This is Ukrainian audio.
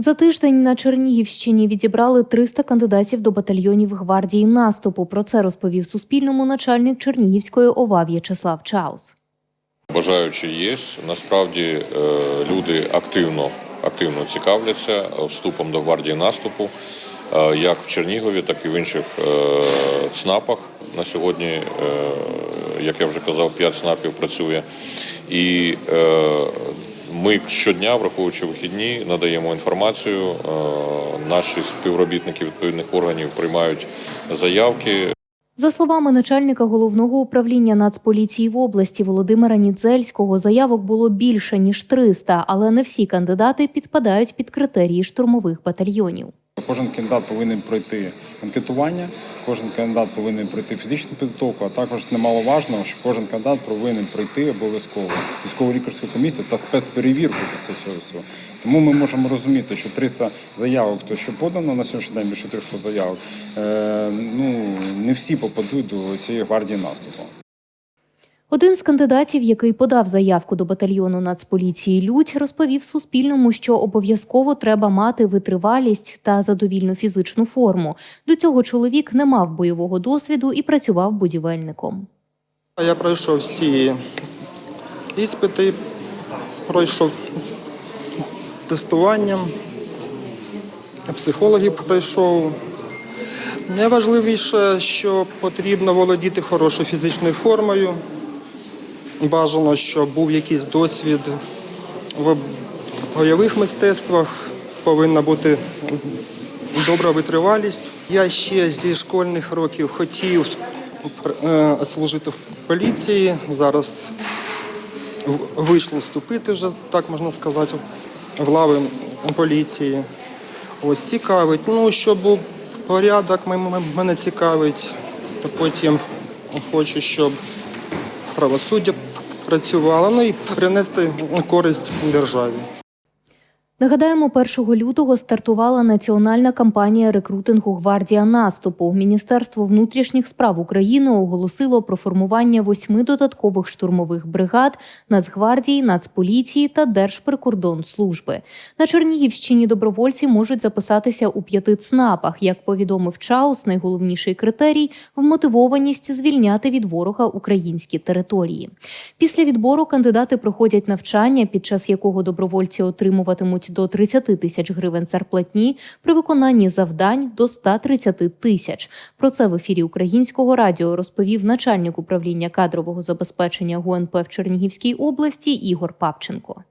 За тиждень на Чернігівщині відібрали 300 кандидатів до батальйонів гвардії наступу. Про це розповів Суспільному начальник Чернігівської ОВА В'ячеслав Чаус. Бажаючі є. Насправді е, люди активно, активно цікавляться вступом до гвардії наступу, е, як в Чернігові, так і в інших е, ЦНАПах. На сьогодні, як я вже казав, 5 ЦНАПів працює. І ми щодня, враховуючи вихідні, надаємо інформацію. Е, Наші співробітники відповідних органів приймають заявки. За словами начальника головного управління Нацполіції в області Володимира Нідзельського, заявок було більше ніж 300, але не всі кандидати підпадають під критерії штурмових батальйонів. Кожен кандидат повинен пройти анкетування, кожен кандидат повинен пройти фізичну підготовку, а також немаловажно, що кожен кандидат повинен пройти обов'язково військово лікарську комісію та спецперевірку після цього всього. Тому ми можемо розуміти, що 300 заявок, то що подано на сьогоднішній день більше 300 заявок, е, ну не всі попадуть до цієї гвардії наступу. Один з кандидатів, який подав заявку до батальйону Нацполіції Людь, розповів Суспільному, що обов'язково треба мати витривалість та задовільну фізичну форму. До цього чоловік не мав бойового досвіду і працював будівельником. Я пройшов всі іспити, пройшов тестування, психологів пройшов. Найважливіше, що потрібно володіти хорошою фізичною формою. Бажано, щоб був якийсь досвід в бойових мистецтвах, повинна бути добра витривалість. Я ще зі школьних років хотів е, служити в поліції. Зараз вийшло вступити вже, так можна сказати, в лави поліції. Ось цікавить. Ну, щоб був порядок, мене цікавить. Та потім хочу, щоб правосуддя працювало, ну і принести користь державі. Нагадаємо, 1 лютого стартувала національна кампанія рекрутингу Гвардія наступу. Міністерство внутрішніх справ України оголосило про формування восьми додаткових штурмових бригад Нацгвардії, Нацполіції та Держприкордонслужби. На Чернігівщині добровольці можуть записатися у п'яти ЦНАПах. Як повідомив Чаус, найголовніший критерій вмотивованість звільняти від ворога українські території. Після відбору кандидати проходять навчання, під час якого добровольці отримуватимуть до 30 тисяч гривень зарплатні при виконанні завдань до 130 тисяч. Про це в ефірі українського радіо розповів начальник управління кадрового забезпечення ГУНП в Чернігівській області Ігор Папченко.